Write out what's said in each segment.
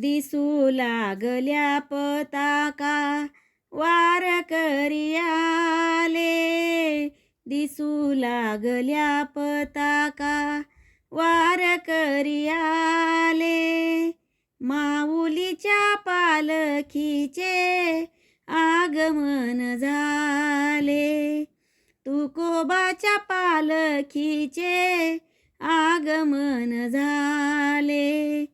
दिसू लागल्या पताका. वार करियाले दिसू लागल्या पताका. वार करियाले माऊलीच्या पालखीचे आगमन झाले. तुकोबाच्या पालखीचे आगमन झाले.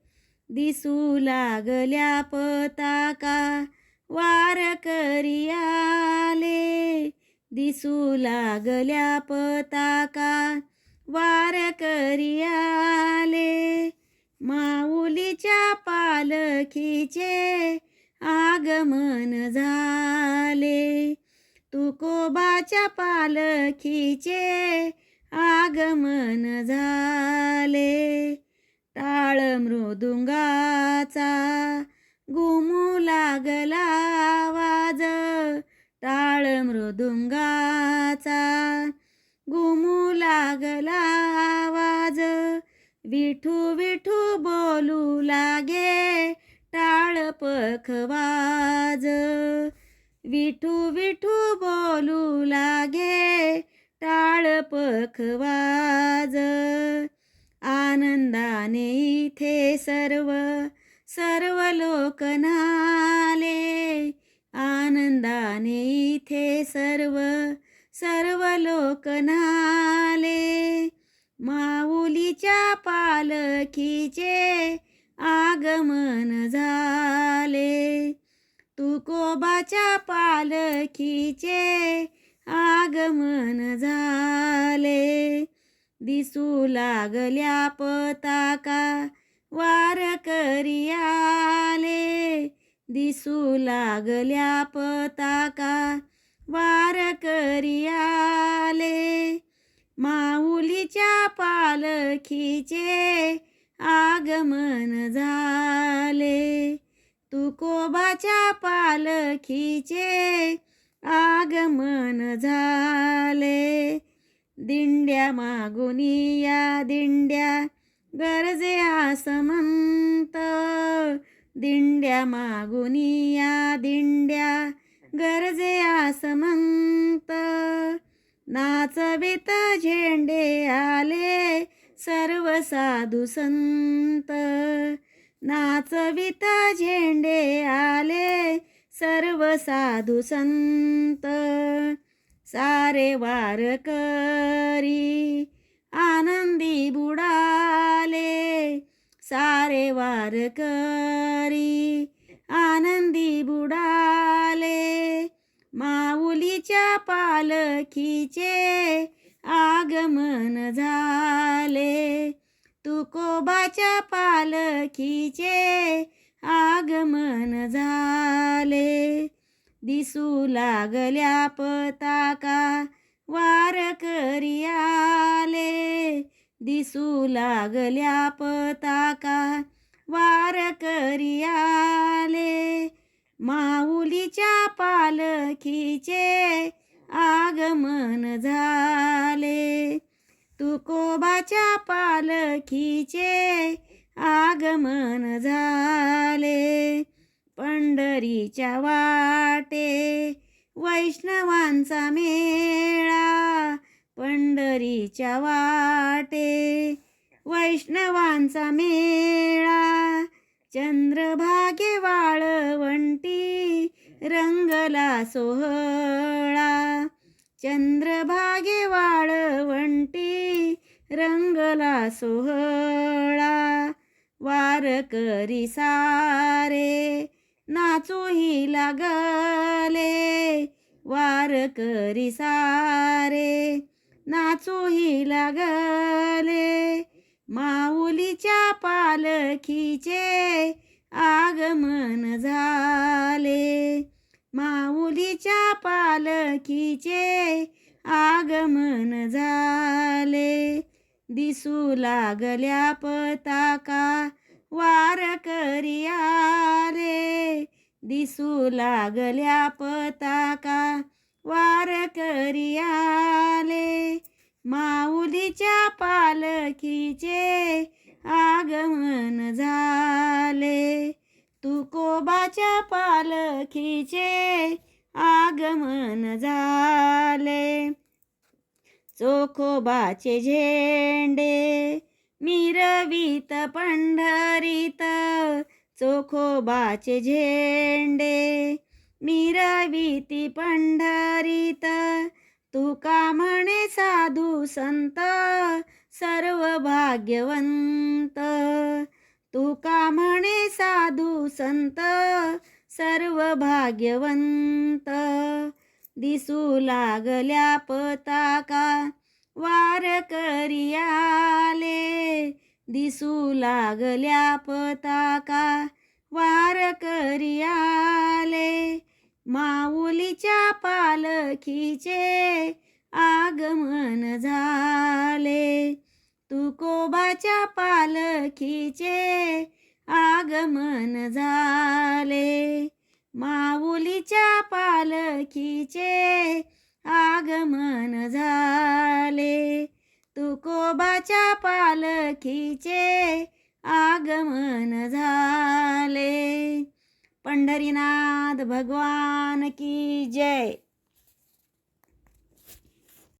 दिसू लागल्या पताका. वार करियाले दिसू लागल्या पताका. वार करियाले माऊलीच्या पालखीचे आगमन झाले. तुकोबाच्या पालखीचे वाचा घुमू लागला आवाज. टाळ मृदुंगाचा घुमू लागला आवाज. विठू विठू बोलू लागे टाळ पखवाज. विठू विठू बोलू लागे टाळ पखवाज. आनंदाने इथे सर्व सर्व लोक नाले आनंदाने इथे सर्व सर्व लोक नाले माऊलीच्या पालखीचे आगमन झाले. तुकोबाच्या पालखीचे आगमन झाले. दिसू लागल्या पताका. वार आले दिसू लागल्या पताका. वार आले माऊलीच्या पालखीचे आगमन झाले. तुकोबाच्या पालखीचे आगमन झाले. दिंड्या मागुनी या दिंड्या गरजे आसमंत. दिंड्या मागुनी या दिंड्या गरजे आसमंत. नाचवित झेंडे आले सर्व साधू संत. नाचवित झेंडे आले सर्व साधू संत. सारे वारकरी आनंदी बुडाले. सारे वारकरी आनंदी बुडाले. माऊलीच्या पालखीचे आगमन झाले. तुकोबाच्या पालखीचे आगमन झाले. दिसू लागल्या पताका. वार करियाले दिसू लागल्या पताका. वार करियाले माऊलीच्या पालखीचे आगमन झाले. तुकोबाच्या पालखीचे आगमन झाले. पंढरीच्या वाटे वैष्णवांचा मेळा. पंढरीच्या वाटे वैष्णवांचा मेळा. चंद्रभागे वाळवंटी रंगला सोहळा. चंद्रभागे वाळवंटी रंगला सोहळा. वारकरी सारे नाचूही लागले वारकरी सारे. नाचूही लागले माऊलीच्या पालखीचे आगमन झाले. माऊलीच्या पालखीचे आगमन झाले. दिसू लागल्या पताका वार करियाले दिसू लागल्या पताका. वार करियाले माऊलीच्या पालखीचे आगमन झाले. तुकोबाच्या पालखीचे आगमन झाले. चोखोबाचे झेंडे मिरवीत पंढरीत चोखोबाचे झेंडे. मिरवीती पंढरीत तुका म्हणे साधू संत सर्व भाग्यवंत तुका म्हणे साधू संत सर्व भाग्यवंत दिसू लागल्या पताका वार आले दिसू लागल्या पताका. वार आले माऊलीच्या पालखीचे आगमन झाले. तुकोबाच्या पालखीचे आगमन झाले. माऊलीच्या पालखीचे तुकोबाच्या पालखीचे आगमन झाले. पंढरीनाथ भगवान की जय.